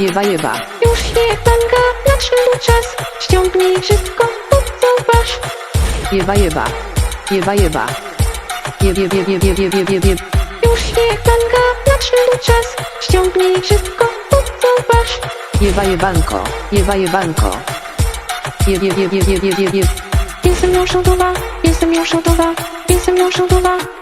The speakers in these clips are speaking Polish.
Jewa jewa. Już jebanka, nadszedł czas. Ściągnij wszystko, zobacz. Jewa jewa. Jewa jewa. Jeb, jeb, jeb, jeb, jeb, jeb, jeb, jeb. Już nadszedł czas. Ściągnij wszystko, zobacz. Jewa jebanko, jewa jebanko. Jeb, jeb, jeb, jeb, jeb, jeb, jeb. Jestem już gotowa, jestem już gotowa, jestem już gotowa.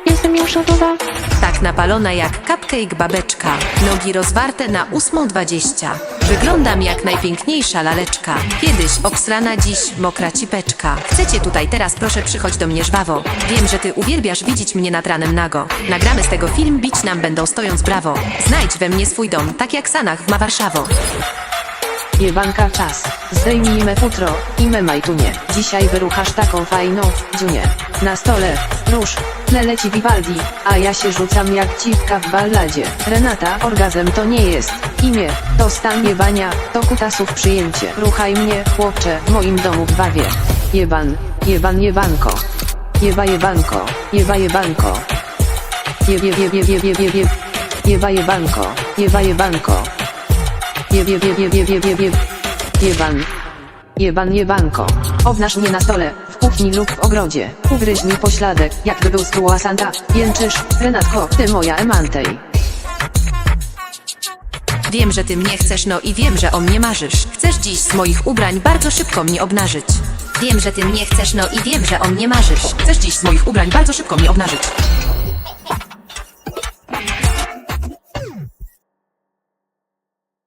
Tak napalona jak cupcake babeczka, nogi rozwarte na ósmą dwadzieścia. Wyglądam jak najpiękniejsza laleczka. Kiedyś obsrana, dziś mokra cipeczka. Chcecie tutaj teraz, proszę przychodź do mnie żwawo. Wiem, że ty uwielbiasz widzieć mnie nad ranem nago. Nagramy z tego film, bić nam będą stojąc brawo. Znajdź we mnie swój dom, tak jak Sanach ma Warszawo. Jebanka czas. Zdejmij me futro i me majtunie. Dzisiaj wyruchasz taką fajną dziunię. Na stole Tle leci Vivaldi, a ja się rzucam jak ciwka w balladzie. Renata, orgazm to nie jest imię, to stan jebania, to kutasów przyjęcie. Ruchaj mnie, chłopcze, w moim domu w bawie. Jeban, jeban jebanko. Jeba jebanko, jeba jebanko. Jeb jeb jeb jeb jeb jeb jeb jeb. Jeba jebanko, jeba jebanko. Jeb jeb jeb jeb jeb jeb jeb jeb. Jeban. Jeban jebanko. Obnaż mnie na stole, w kuchni lub w ogrodzie. Ugryź mi pośladek, jakby był z Santa. Jęczysz, Renatko, ty moja emantej. Wiem, że ty mnie chcesz, no i wiem, że o mnie marzysz. Chcesz dziś z moich ubrań bardzo szybko mnie obnażyć. Wiem, że ty mnie chcesz, no i wiem, że o mnie marzysz. Chcesz dziś z moich ubrań bardzo szybko mnie obnażyć.